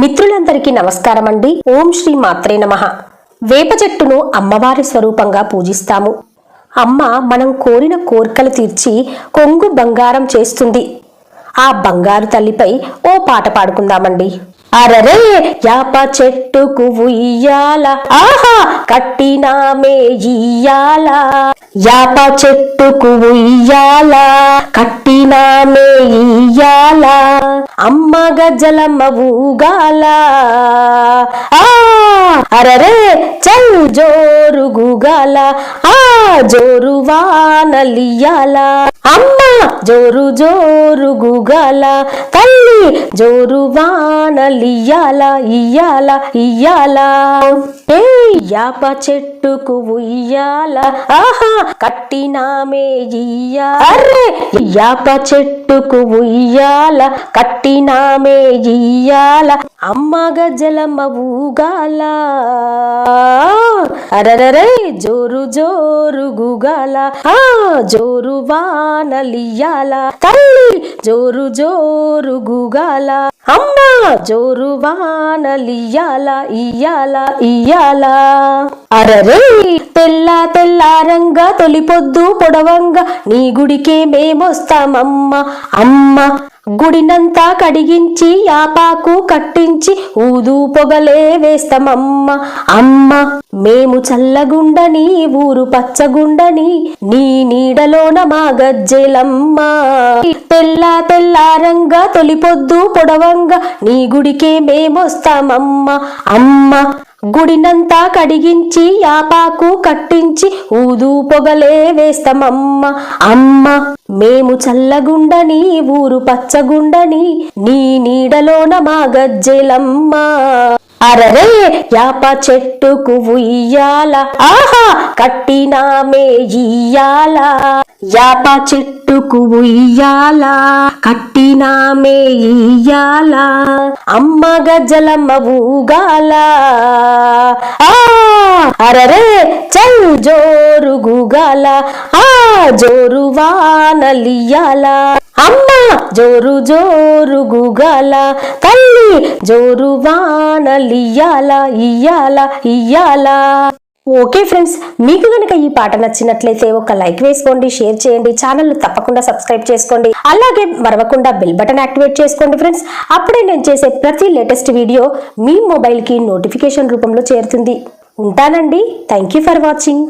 మిత్రులందరికీ నమస్కారం అండి ఓం శ్రీ మాత్రే నమ. వేప చెట్టును అమ్మవారి స్వరూపంగా పూజిస్తాము. అమ్మ మనం కోరిన కోరికలు తీర్చి కొంగు బంగారం చేస్తుంది. ఆ బంగారు తల్లిపై ఓ పాట పాడుకుందామండి. అరరే యాప చెట్టుకు ఉయ్యాల. ఆహా కట్టినామే ఇయ్యాల. యాప చెట్టుకు ఉయ్యాల కట్టినామే ఇయ్యాల. అమ్మ గజలమ్మ ఊగాల. ఆ అరరే చల్ జోరుగుగాల ఆ జోరు వానలియాల అమ్మ జోరు జోరు గుగాల. తల్లి జోరు వానలియాల ఇయ్యాల ఇయ్యాల. ఏ యాప చెట్టుకు ఉయ్యాల. ఆహా కట్టినామే ఇయ్యాల. యాప చెట్టుకు ఉయ్యాల. కట్టినామే ఇయ్యాల. అమ్మ గజలమ్మ ఊగాల. అరరరే జోరు జోరు గుగాల ఆ జోరు వానలియాల తల్లి జోరు జోరు గుగాల అమ్మా జోరు వానలియాల ఇయ్యాల ఇయ్యాల. అరరే తెల్ల తెల్లారంగా తొలి పొద్దు పొడవంగా నీ గుడికే మేమొస్తామమ్మ అమ్మ. గుడినంతా కడిగించి యాపాకు కట్టించి ఊదు పొగలే వేస్తామమ్మ అమ్మ. మేము చల్లగుండని ఊరు పచ్చగుండని నీ నీడలోన మా గజ్జెలమ్మ. తెల్ల తెల్లారంగా తొలిపొద్దు పొడవంగా నీ గుడికే మేమొస్తామమ్మ అమ్మ. గుడినంతా కడిగించి యాపాకు కట్టించి ఊదు పొగలే వేస్తామమ్మ అమ్మ. మేము చల్లగుండని ఊరు పచ్చగుండని నీ నీడలోన మా గజ్జెలమ్మ. అరరే యాప చెట్టుకు ఉయ్యాల. ఆహా కట్టినామే ఇయ్యాలా యాప చెట్టుకు ఉయ్యాల కట్టినామే ఇయ్యాల అమ్మ గజలమ్మ ఊగాల. ఆ అరరే చల్ జోరు గుగాల ఆ జోరు వానలియాల అమ్మ జోరు జోరు గుగాల తల్లి జోరు వానలియాల ఇయ్యాల ఇయ్యాల. ఓకే ఫ్రెండ్స్ మీకు కనుక ఈ పాట నచ్చినట్లయితే ఒక లైక్ వేసుకోండి షేర్ చేయండి ఛానల్ తప్పకుండా సబ్స్క్రైబ్ చేసుకోండి అలాగే మరవకుండా బెల్ బటన్ యాక్టివేట్ చేసుకోండి ఫ్రెండ్స్. అప్పుడే నేను చేసే ప్రతి లేటెస్ట్ వీడియో మీ మొబైల్కి నోటిఫికేషన్ రూపంలో చేరుతుంది. ఉంటానండి. Thank you for watching.